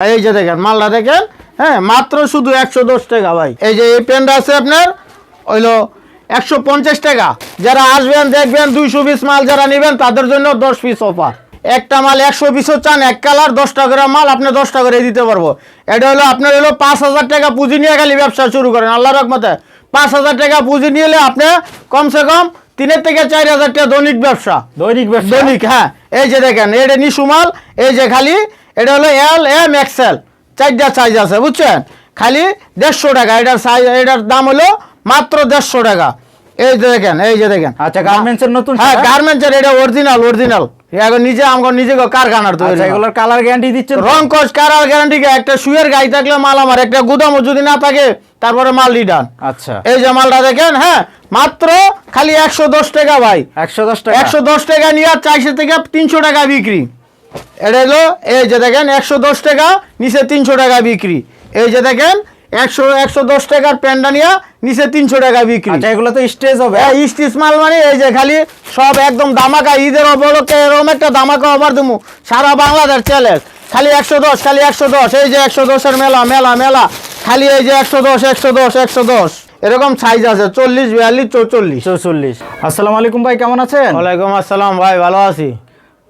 এই যে দেখেন, মালটা দেখেন হ্যাঁ মাত্র শুধু একশো দশ টাকা ভাই। এই যে এই পেনটা আছে আপনার, হইল একশো পঞ্চাশ টাকা। যারা আসবেন, দেখবেন দুইশো পিস মাল যারা নেবেন, তাদের জন্য দশ পিস অফার একটা মাল একশো পিসও চান, এক কালার দশ টাকা মাল, আপনি দশ টাকা করে দিতে পারব। এটা হলো আপনার হলো পাঁচ হাজার টাকা পুঁজি নিয়ে খালি ব্যবসা শুরু করেন আল্লাহ রকমতে পাঁচ হাজার টাকা পুঁজি নিয়ে আপনি কমসে কম তিনের থেকে চার হাজার টাকা দৈনিক ব্যবসা। দৈনিক ব্যবসা? দৈনিক হ্যাঁ। এই যে দেখেন এটা নিশু মাল এই যে খালি এটা হলো এল এম এক্সেল চারটা সাইজ আছে বুঝছেন? খালি দেড়শো টাকা এটার সাইজ এটার দাম হলো মাত্র দেড়শো টাকা। এই যে দেখেন এই যে দেখেন। আচ্ছা গার্মেন্টস এর নতুন হ্যাঁ? গার্মেন্টসের এটা অরিজিনাল অরিজিনাল এখন নিজে আমার নিজে কারখানার তৈরি আচ্ছা এগুলোর কালার গ্যারান্টি দিচ্ছে? রং কস কারার গ্যারান্টি একটা শুয়ের গাই থাকলে মাল আমার একটা গুদামও যদি না থাকে তারপরে মাল রিটার্ন আচ্ছা। এই যে মালটা দেখেন হ্যাঁ মাত্র খালি একশো দশ টাকা ভাই। একশো দশ টাকা। একশো দশ টাকা নিয়ে চারশো থেকে তিনশো টাকা বিক্রি। এটা হলো এই যে দেখেন একশো দশ টাকা নিচে তিনশো টাকা বিক্রি। এই যে দেখেন একশো একশো দশ টাকার প্যান্টটা নিয়ে নিচে তিনশো টাকা বিক্রি। আচ্ছা এগুলো তো স্টেজ হবে। স্টিচ মাল মানে এই যে খালি সব একদম দামাকা ঈদের উপলক্ষে এরকম একটা দামাকা অফার দেবো সারা বাংলাদেশ চ্যালেঞ্জ খালি একশো দশ খালি একশো দশ। এই যে একশো দশের মেলা মেলা মেলা। খালি এই যে একশো দশ একশো দশ একশো দশ। এরকম সাইজ আছে চল্লিশ বিয়াল্লিশ চৌচল্লিশ। চৌচল্লিশ। আসসালামু আলাইকুম ভাই কেমন আছেন? ওয়ালাইকুম আসসালাম ভাই ভালো আছি।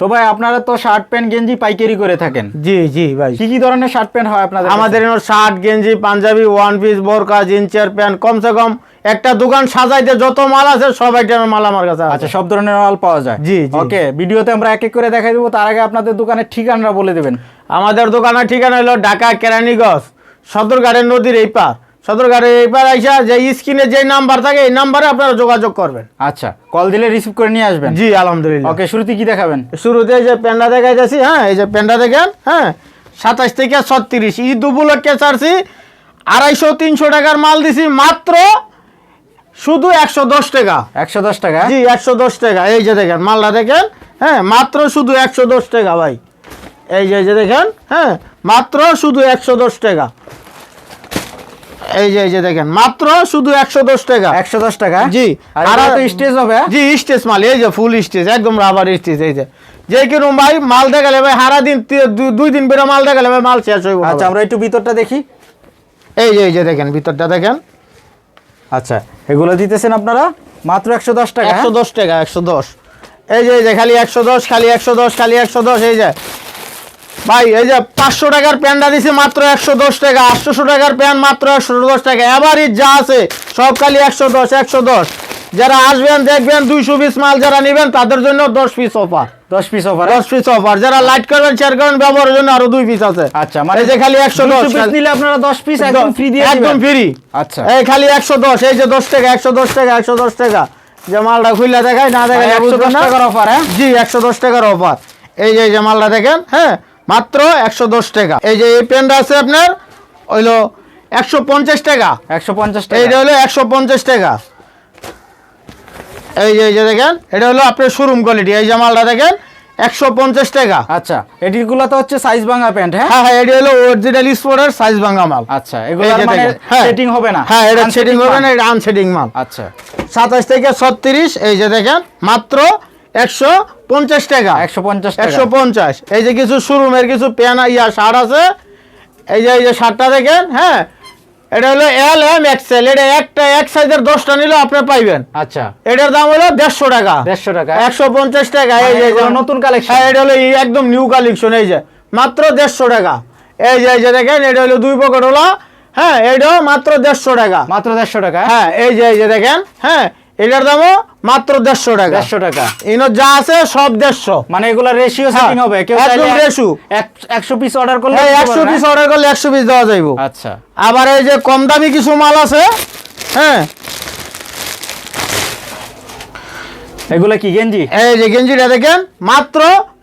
তো ভাই আপনারা তো শার্ট প্যান্ট গেঞ্জি পাইকারি করে থাকেন। জি জি ভাই। কি কি ধরনের শার্ট প্যান্ট হয় আপনাদের আমাদের শার্ট গেঞ্জি পাঞ্জাবি ওয়ান পিস বোরকা জিন্সের প্যান্ট কমসে কম একটা দোকান সাজাইতে যত মাল আছে সব আইটেমের মাল আমার কাছে আচ্ছা সব ধরনের মাল পাওয়া যায়। জি, জি। ওকে ভিডিওতে আমরা এক এক করে দেখাই দেবো তার আগে আপনাদের দোকানের ঠিকানাটা বলে দেবেন। আমাদের দোকানের ঠিকানা হলো ঢাকা কেরানীগঞ্জ সদরঘাটের নদীর এই পার সদরঘাটের এই পার আইসা যে স্ক্রিনে যে নাম্বার থাকে এই নাম্বারে আপনারা যোগাযোগ করবেন। আচ্ছা কল দিলে রিসিভ করে নিয়ে আসবেন? জি আলহামদুলিল্লাহ। ওকে শুরুতে কি দেখাবেন? শুরুতে এই যে পেন্ডা দেখাইতেছি হ্যাঁ এই যে পেন্ডা দেখেন হ্যাঁ সাতাশ থেকে ছত্রিশ ঈদ উপলক্ষে ছাড়ছি আড়াইশো তিনশো টাকার মাল দিছি মাত্র শুধু একশো দশ টাকা। একশো দশ টাকা? জি একশো দশ টাকা এই যে দেখেন মালটা দেখেন হ্যাঁ মাত্র শুধু একশো দশ টাকা ভাই। এই যে এই যে দেখেন হ্যাঁ মাত্র শুধু একশো দশ টাকা। এই যে এই যে দেখেন মাত্র শুধু একশো দশ টাকা। একশো দশ টাকা? জি আর স্টেজ হবে? হ্যাঁ? জি স্টেজ মাল এই যে ফুল স্টেজ একদম রাবার স্টেজ এই যে। যে কিরম ভাই মাল দেখালে ভাই সারা দিন দুই দিন বেরো মাল দেখালে ভাই মাল শেষ হইব আচ্ছা আমরা একটু ভিতরটা দেখি। এই যে এই যে দেখেন ভিতরটা দেখেন। আচ্ছা এগুলো দিতেছেন আপনারা? মাত্র একশো দশ টাকা একশো দশ টাকা একশো দশ। এই যে এই যে খালি একশো দশ খালি একশো দশ খালি একশো দশ এই যে। ভাই এই যে পাঁচশো টাকার প্যান্টটা দিছে মাত্র একশো দশ টাকা আটশোশো টাকার প্যান্ট মাত্র একশো দশ টাকা। এবারই যা আছে সব খালি একশো দশ একশো দশ। যারা আসবেন দেখবেন দুইশো পিস মাল যারা নেবেন তাদের জন্য দশ পিস অফার দশ পিস অফার দশ পিস অফার যারা লাইট করবেন শেয়ার করবেন ব্যবহারের জন্য আরও দুই পিস আছে। আচ্ছা মানে এই যে খালি একশো দশ 200 piece নিলে আপনারা দশ পিস একদম ফ্রি দিয়ে একদম ফ্রি আচ্ছা। এই খালি একশো দশ এই যে দশ টাকা একশো দশ টাকা একশো দশ টাকা। যে মালটা খুললে দেখায় না দেখায় একশো দশ টাকার অফার হ্যাঁ? জি একশো দশ টাকার অফার এই যে এই যে মালটা দেখেন হ্যাঁ? মাত্র একশো দশ টাকা। এই যে এই পেনটা আছে আপনার হইল একশো পঞ্চাশ টাকা। একশো পঞ্চাশ টাকা। এইটা হলো একশো পঞ্চাশ টাকা। এই যে এই যে দেখেন এটা হলো আপনার শোরুম কোয়ালিটি এই যে মালটা দেখেন একশো পঞ্চাশ টাকা। আচ্ছা এটিগুলো তো হচ্ছে সাইজ ভাঙা প্যান্ট হ্যাঁ? হ্যাঁ হ্যাঁ এটা হলো অরিজিনাল স্পোর্টের সাইজ ভাঙা মাল। আচ্ছা এগুলো মানে হ্যাঁ। সেটিং হবে না হ্যাঁ এটা সেটিং হবে না এটা আনসেটিং মাল। আচ্ছা। সাতাশ থেকে ছত্রিশ এই যে দেখেন মাত্র একশো পঞ্চাশ টাকা। একশো পঞ্চাশ একশো পঞ্চাশ। এই যে কিছু শোরুমের কিছু পেন ইয়া শার্ট আছে এই যে এই যে শার্টটা দেখেন হ্যাঁ? এটা হলো এল এম এক্সেল এটা একটা এক সাইজের দশটা নিলে আপনি পাইবেন। আচ্ছা। এটার দাম হলো দেড়শো টাকা। দেড়শো টাকা। একশো পঞ্চাশ টাকা এই মানে যে নতুন কালেকশন হ্যাঁ এটা হলো একদম নিউ কালেকশন এই যে। মাত্র দেড়শো টাকা। এই যে এই যে দেখেন এটা হলো দুই পকেট হলো হ্যাঁ এটাও মাত্র দেড়শো টাকা। মাত্র দেড়শো টাকা। হ্যাঁ এই যে এই যে দেখেন হ্যাঁ এটার দামও মাত্র দেড়শো টাকা। দেড়শো টাকা। ইনো যা আছে সব দেড়শো। মানে এগুলা রেশিও হ্যাঁ, সেটিং হবে। কেউ একদম। এক- একশো পিস অর্ডার করলে একশো পিস হ্যাঁ? অর্ডার করলে একশো পিস দেওয়া যাইব। আচ্ছা। আবার এই যে কম দামি কিছু মাল আছে হ্যাঁ। এগুলা কি গেঞ্জি? এই যে গেঞ্জিটা দেখেন মাত্র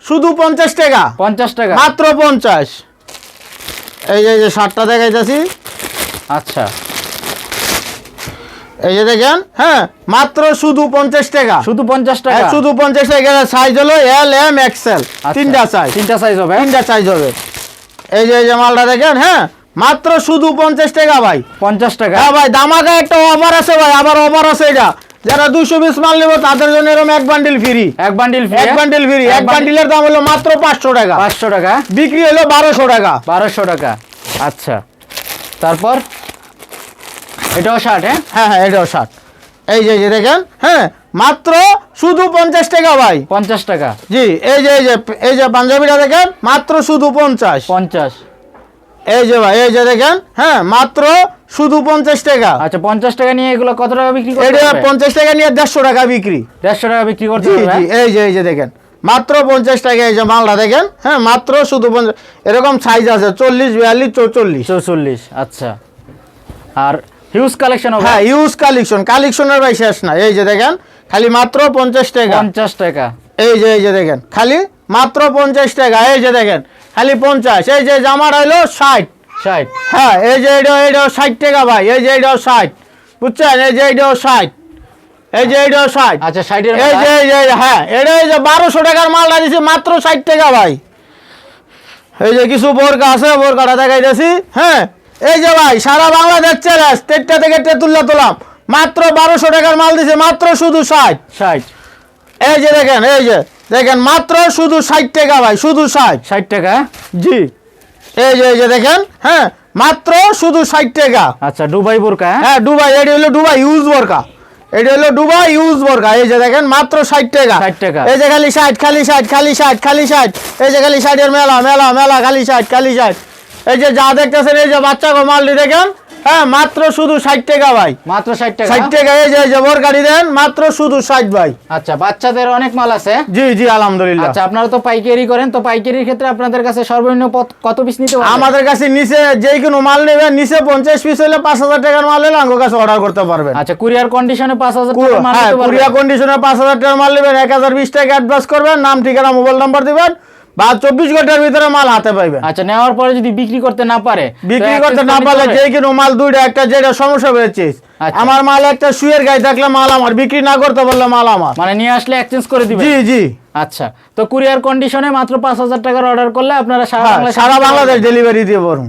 শুধু পঞ্চাশ টাকা। পঞ্চাশ টাকা? মাত্র পঞ্চাশ। এই যে এই যে শার্টটা দেখাইতেছি। আচ্ছা। এই যে দেখেন হ্যাঁ মাত্র শুধু পঞ্চাশ টাকা। শুধু পঞ্চাশ টাকা? হ্যাঁ, শুধু পঞ্চাশ টাকা সাইজ হলো এল এম এক্সেল তিনটা সাইজ তিনটা সাইজ হবে তিনটা সাইজ হবে। এই যে এই যে মালটা দেখেন হ্যাঁ মাত্র শুধু পঞ্চাশ টাকা ভাই। পঞ্চাশ টাকা? হ্যাঁ ভাই দামাকা একটা অফার আছে ভাই আবার অফার আছে এটা। যারা দুশো পিস মাল নেব তাদের জন্য এরকম এক বান্ডিল ফ্রি এক বান্ডিল ফ্রি এক বান্ডিল ফ্রি এক বান্ডিলের দাম হলো মাত্র পাঁচশো টাকা। পাঁচশো টাকা বিক্রি হলো বারোশো টাকা। বারোশো টাকা আচ্ছা। তারপর? এটাও শার্ট হ্যাঁ? হ্যাঁ হ্যাঁ এটাও ষাট। এই যে যে দেখেন হ্যাঁ মাত্র শুধু পঞ্চাশ টাকা ভাই। পঞ্চাশ টাকা। জি এই যে এই যে এই যে পাঞ্জাবিটা দেখেন মাত্র শুধু পঞ্চাশ। পঞ্চাশ। এই যে ভাই এই যে দেখেন হ্যাঁ মাত্র শুধু পঞ্চাশ টাকা। আচ্ছা পঞ্চাশ টাকা নিয়ে এগুলো কত টাকা বিক্রি এটা পঞ্চাশ টাকা নিয়ে দেড়শো টাকা বিক্রি। দেড়শো টাকা বিক্রি করতে জি জি এই যে এই যে দেখেন মাত্র পঞ্চাশ টাকা এই যে মালটা দেখেন হ্যাঁ মাত্র শুধু পঞ্চাশ এরকম সাইজ আছে চল্লিশ বিয়াল্লিশ চৌচল্লিশ। চৌচল্লিশ আচ্ছা। আর হিউজ কালেকশন হ্যাঁ ইউজ কালেকশন কালেকশনের ভাই শেষ না এই যে দেখেন খালি মাত্র পঞ্চাশ টাকা পঞ্চাশ টাকা এই যে এই যে দেখেন খালি মাত্র পঞ্চাশ টাকা এই যে দেখেন খালি পঞ্চাশ এই যে জামাটা হইল ষাট ষাট হ্যাঁ এই যে এটাও এটাও ষাট টাকা ভাই এই যে এটাও ষাট বুঝছেন এই যে এটাও ষাট এই যে এটাও ষাট আচ্ছা ষাটের এই যে এই যে হ্যাঁ এটা এই যে বারোশো টাকার মালটা দিছি মাত্র ষাট টাকা ভাই এই যে কিছু বোরকা আছে বোরকাটা দেখাইতেছি হ্যাঁ এই যে ভাই সারা বাংলাদেশ চ্যালেঞ্জ তেরটা থেকে তেতুল্লা তোলাম। মাত্র বারোশো টাকার মাল দিছে মাত্র শুধু ষাট। ষাট। এই যে দেখেন এই যে দেখেন মাত্র শুধু ষাট টাকা ভাই শুধু ষাট। ষাট টাকা? জি। এই যে এই যে দেখেন হ্যাঁ মাত্র শুধু ষাট টাকা। আচ্ছা ডুবাই বোরকা হ্যাঁ? ডুবাই এটি হলো ডুবাই ইউজ বোরকা। এটি হলো ডুবাই ইউজ বোরকা। এই যে দেখেন মাত্র ষাট টাকা। 60 টাকা। এই যে খালি ষাট খালি ষাট খালি ষাট খালি ষাট। এই যে খালি ষাটের মেলা মেলা মেলা খালি ষাট খালি ষাট। এই যে যা দেখতেছেন এই যে বাচ্চা গো মালটি দেখেন? হ্যাঁ মাত্র শুধু ষাট টাকা ভাই। মাত্র ষাট টাকা? ষাট টাকা এই যে যে বোরকাটি দেন মাত্র শুধু ষাট ভাই। আচ্ছা বাচ্চাদের অনেক মাল আছে? জি জি আলহামদুলিল্লাহ। আচ্ছা আপনারা তো পাইকারি করেন তো পাইকারির ক্ষেত্রে আপনাদের কাছে সর্বনিম্ন কত পিস নিতে পারবেন? আমাদের কাছে নিচে যে কোনো মাল নেবেন নিচে পঞ্চাশ পিস হলে পাঁচ হাজার টাকার মাল হলে আমার কাছে অর্ডার করতে পারবেন। আচ্ছা কুরিয়ার কন্ডিশনে পাঁচ হাজার হ্যাঁ নিতে পারবেন? কুরিয়া কন্ডিশনে পাঁচ হাজার টাকার মাল নেবেন এক হাজার বিশ টাকা অ্যাডভান্স করবেন নাম ঠিকানা মোবাইল নাম্বার দিবেন। বা চব্বিশ ঘণ্টার ভিতরে মাল হাতে পাইবেন আচ্ছা নেওয়ার পরে যদি বিক্রি করতে না পারে বিক্রি করতে না পারলে যে কিনো মাল দুইটা একটা যেটা সমস্যা হয়েছে আচ্ছা। আমার মাল একটা শুয়ের গায়ে থাকলে মাল আমার বিক্রি না করতে পারলে মাল আমার। মানে নিয়ে আসলে এক্সচেঞ্জ করে দিবেন জি জি। আচ্ছা তো কুরিয়ার কন্ডিশনে মাত্র পাঁচ হাজার টাকার অর্ডার করলে আপনারা সারা হ্যাঁ, সারা বাংলাদেশ ডেলিভারি দিয়ে পারুন